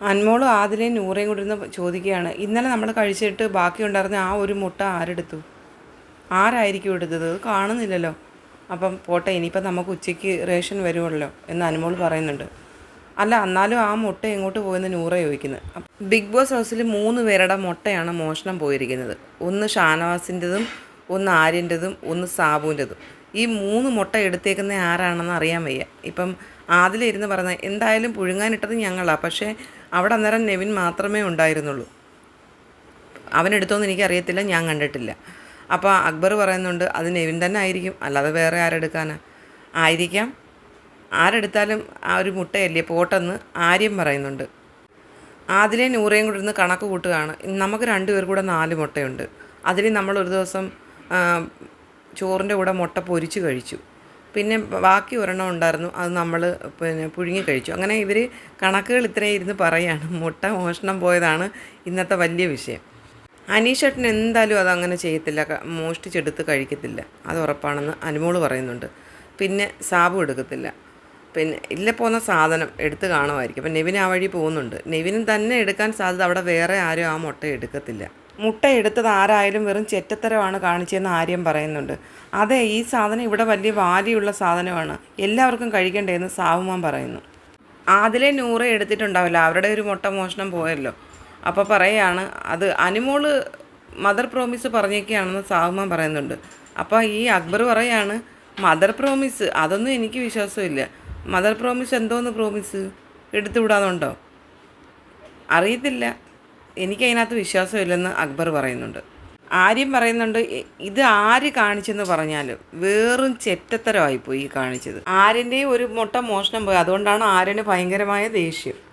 അൻമോളും ആദിലയും നൂറയും കൂടി ഇരുന്ന് ചോദിക്കുകയാണ് ഇന്നലെ നമ്മൾ കഴിച്ചിട്ട് ബാക്കി ഉണ്ടായിരുന്ന ആ ഒരു മുട്ട ആരെടുത്തു? ആരായിരിക്കും എടുത്തത്? കാണുന്നില്ലല്ലോ. അപ്പം പോട്ടെ ഇനിയിപ്പം നമുക്ക് ഉച്ചയ്ക്ക് റേഷൻ വരുമല്ലോ എന്ന് അനുമോൾ പറയുന്നുണ്ട്. അല്ല എന്നാലും ആ മുട്ട എങ്ങോട്ട് പോയെന്ന് നൂറ ചോദിക്കുന്നത് ബിഗ് ബോസ് ഹൗസിൽ മൂന്ന് പേരുടെ മുട്ടയാണ് മോഷണം പോയിരിക്കുന്നത്. ഒന്ന് ഷാനവാസിന്റെതും ഒന്ന് ആര്യന്റെതും ഒന്ന് സാബുവിന്റെതും. ഈ മൂന്ന് മുട്ട എടുത്തേക്കുന്ന ആരാണെന്ന് അറിയാൻ വയ്യ. ഇപ്പം ആദിലിരുന്ന് പറഞ്ഞ എന്തായാലും പുഴുങ്ങാനിട്ടത് ഞങ്ങളാണ് പക്ഷേ അവിടെ അന്നേരം നെവിൻ മാത്രമേ ഉണ്ടായിരുന്നുള്ളൂ. അവനെടുത്തോന്ന് എനിക്കറിയത്തില്ല ഞാൻ കണ്ടിട്ടില്ല. അപ്പോൾ അക്ബർ പറയുന്നുണ്ട് അത് നെവിൻ തന്നെ ആയിരിക്കും അല്ലാതെ വേറെ ആരെടുക്കാനാ? ആയിരിക്കാം. ആരെടുത്താലും ആ ഒരു മുട്ടയല്ലേ പോട്ടെന്ന് ആര്യം പറയുന്നുണ്ട്. ആദിലെ നൂറേയും കൂടി ഇരുന്ന് കണക്ക് കൂട്ടുകയാണ്. നമുക്ക് രണ്ടുപേർ കൂടെ നാല് മുട്ടയുണ്ട്. അതിൽ നമ്മൾ ഒരു ദിവസം ചോറിന്റെ കൂടെ മുട്ട പൊരിച്ച് കഴിച്ചു. പിന്നെ ബാക്കി ഒരെണ്ണം ഉണ്ടായിരുന്നു അത് നമ്മൾ പിന്നെ പുഴുങ്ങി കഴിച്ചു. അങ്ങനെ ഇവർ കണക്കുകൾ ഇത്രയും ഇരുന്ന് പറയാണ്. മുട്ട മോഷണം പോയതാണ് ഇന്നത്തെ വലിയ വിഷയം. അനീഷേട്ടൻ എന്തായാലും അതങ്ങനെ ചെയ്യത്തില്ല. മോഷ്ടിച്ചെടുത്ത് കഴിക്കത്തില്ല. അത് ഉറപ്പാണെന്ന് അനുമോൾ പറയുന്നുണ്ട്. പിന്നെ സാബു എടുക്കത്തില്ല. പിന്നെ ഇല്ല പോകുന്ന സാധനം എടുത്ത് കാണുമായിരിക്കും. അപ്പം നെവിൻ ആ വഴി പോകുന്നുണ്ട്. നെവിനും തന്നെ എടുക്കാൻ സാധ്യത. അവിടെ വേറെ ആരും ആ മുട്ട എടുക്കത്തില്ല. മുട്ട എടുത്തത് ആരായാലും വെറും ചെറ്റത്തരമാണ് കാണിച്ചതെന്ന് ആര്യം പറയുന്നുണ്ട്. അതെ ഈ സാധനം ഇവിടെ വലിയ വാല്യുള്ള സാധനമാണ്. എല്ലാവർക്കും കഴിക്കണ്ടേന്ന് സാവുമാൻ പറയുന്നു. അതിലെ നൂറ് എടുത്തിട്ടുണ്ടാവില്ല. അവരുടെ ഒരു മുട്ട മോഷണം പോയല്ലോ. അപ്പോൾ പറയാണ് അത് അനുമോൾ മദർ പ്രോമിസ് പറഞ്ഞേക്കാണെന്ന് സാവുമാൻ പറയുന്നുണ്ട്. അപ്പോൾ ഈ അക്ബർ പറയാണ് മദർ പ്രോമിസ്? അതൊന്നും എനിക്ക് വിശ്വാസമില്ല. മദർ പ്രോമിസ് എന്തോന്ന് പ്രോമിസ്? എടുത്തുവിടാന്നുണ്ടോ അറിയത്തില്ല. എനിക്കതിനകത്ത് വിശ്വാസമില്ലെന്ന് അക്ബർ പറയുന്നുണ്ട്. ആര്യം പറയുന്നുണ്ട് ഇത് ആര് കാണിച്ചെന്ന് പറഞ്ഞാലും വേറും ചെറ്റത്തരമായിപ്പോയി ഈ കാണിച്ചത്. ആര്യന്റെയും ഒരു മുട്ട മോഷണം പോയി. അതുകൊണ്ടാണ് ആര്യന് ഭയങ്കരമായ ദേഷ്യം.